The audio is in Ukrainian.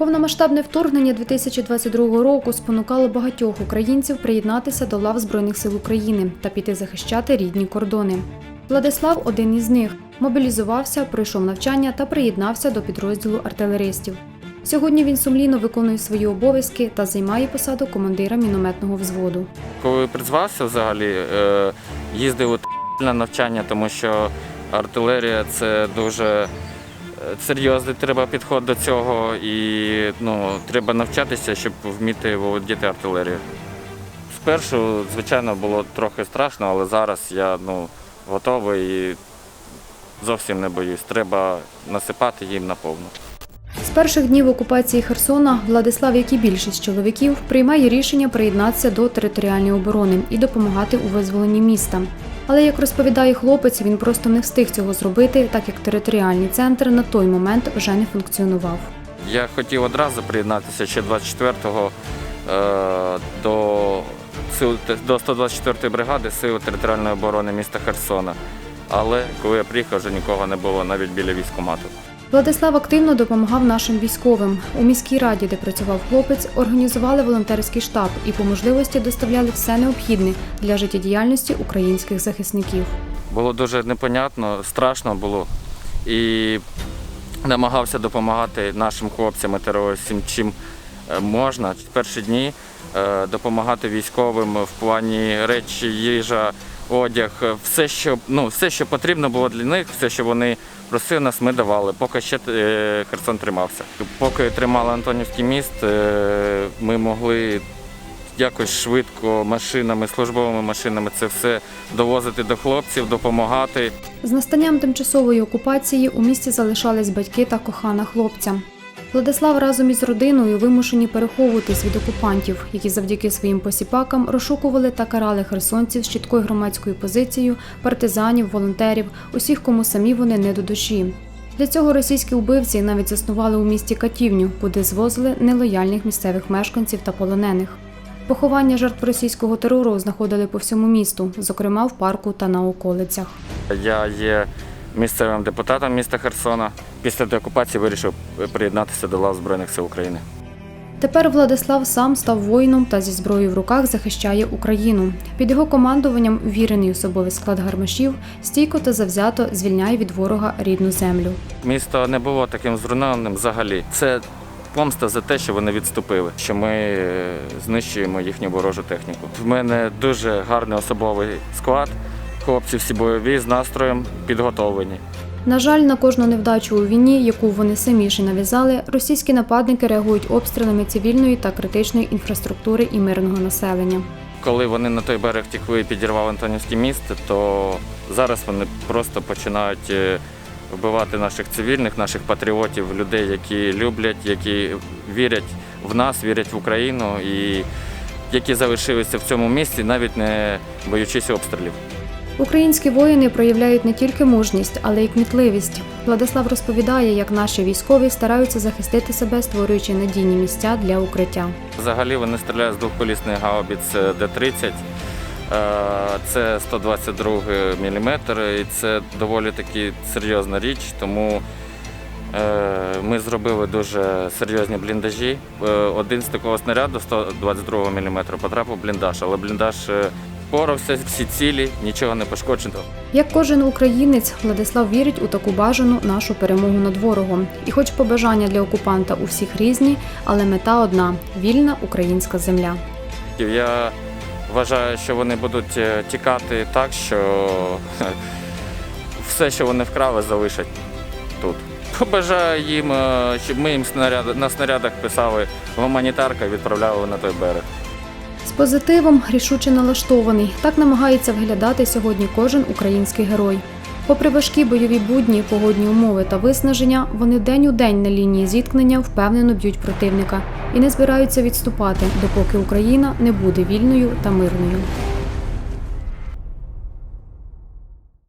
Повномасштабне вторгнення 2022 року спонукало багатьох українців приєднатися до лав Збройних сил України та піти захищати рідні кордони. Владислав один із них. Мобілізувався, пройшов навчання та приєднався до підрозділу артилеристів. Сьогодні він сумлінно виконує свої обов'язки та займає посаду командира мінометного взводу. Коли призвався взагалі, е, їздив на навчання, тому що артилерія це дуже серйозний треба підход до цього, і ну, треба навчатися, щоб вміти володіти артилерією. Спершу, звичайно, було трохи страшно, але зараз я ну, готовий і зовсім не боюсь. Треба насипати їм наповну. З перших днів окупації Херсона Владислав, як і більшість чоловіків, приймає рішення приєднатися до територіальної оборони і допомагати у визволенні міста. Але як розповідає хлопець, він просто не встиг цього зробити, так як територіальний центр на той момент вже не функціонував. Я хотів одразу приєднатися ще 24-го е, до, до 124-ї бригади Сил територіальної оборони міста Херсона. Але коли я приїхав, вже нікого не було навіть біля військкомату. Владислав активно допомагав нашим військовим. У міській раді, де працював хлопець, організували волонтерський штаб і по можливості доставляли все необхідне для життєдіяльності українських захисників. Було дуже непонятно, страшно було. І намагався допомагати нашим хлопцям терористам чим е, можна. В перші дні е, допомагати військовим в плані речі, їжа, одяг, е, все, що, ну, все, що потрібно було для них, все, що вони просили нас, ми давали, поки ще е, Херсон тримався. Поки тримали Антонівський міст, е, ми могли якось швидко машинами, службовими машинами це все довозити до хлопців, допомагати. З настанням тимчасової окупації у місті залишались батьки та кохана хлопця. Владислав разом із родиною вимушені переховуватись від окупантів, які завдяки своїм посіпакам розшукували та карали херсонців з чіткою громадською позицією, партизанів, волонтерів, усіх, кому самі вони не до душі. Для цього російські вбивці навіть заснували у місті катівню, куди звозили нелояльних місцевих мешканців та полонених. Поховання жертв російського терору знаходили по всьому місту, зокрема в парку та на околицях. Я є місцевим депутатом міста Херсона. Після деокупації вирішив приєднатися до лав Збройних сил України. Тепер Владислав сам став воїном та зі зброєю в руках захищає Україну. Під його командуванням вірений особовий склад гармашів стійко та завзято звільняє від ворога рідну землю. Місто не було таким зруйнованим взагалі. Це помста за те, що вони відступили, що ми е, знищуємо їхню ворожу техніку. В мене дуже гарний особовий склад. Хлопці всі бойові з настроєм підготовлені. На жаль, на кожну невдачу у війні, яку вони самі ж нав'язали, російські нападники реагують обстрілами цивільної та критичної інфраструктури і мирного населення. Коли вони на той берег тікли і підірвали Антонівське місто, то зараз вони просто починають е, вбивати наших цивільних, наших патріотів, людей, які люблять, які вірять в нас, вірять в Україну і які залишилися в цьому місті, навіть не боючись обстрілів. Українські воїни проявляють не тільки мужність, але й кмітливість. Владислав розповідає, як наші військові стараються захистити себе, створюючи надійні місця для укриття. Взагалі вони стріляють з двохколісних гаубиць Д-30. Е, Це 122 мм і це доволі таки серйозна річ, тому е, ми зробили дуже серйозні бліндажі. Е, Один з такого снаряду 122 мм потрапив в бліндаж, але бліндаж е, впорався, всі цілі, нічого не пошкоджено. Як кожен українець, Владислав вірить у таку бажану нашу перемогу над ворогом. І хоч побажання для окупанта у всіх різні, але мета одна вільна українська земля. Я вважаю, що вони будуть е, тікати так, що все, що вони вкрали, залишать тут. Побажаю їм, е, щоб ми їм снаряд- на снарядах писали гуманітарка і відправляли на той берег. З позитивом рішуче налаштований. Так намагається виглядати сьогодні кожен український герой. Попри важкі бойові будні, погодні умови та виснаження, вони день у день на лінії зіткнення впевнено б'ють противника і не збираються відступати, допоки Україна не буде вільною та мирною.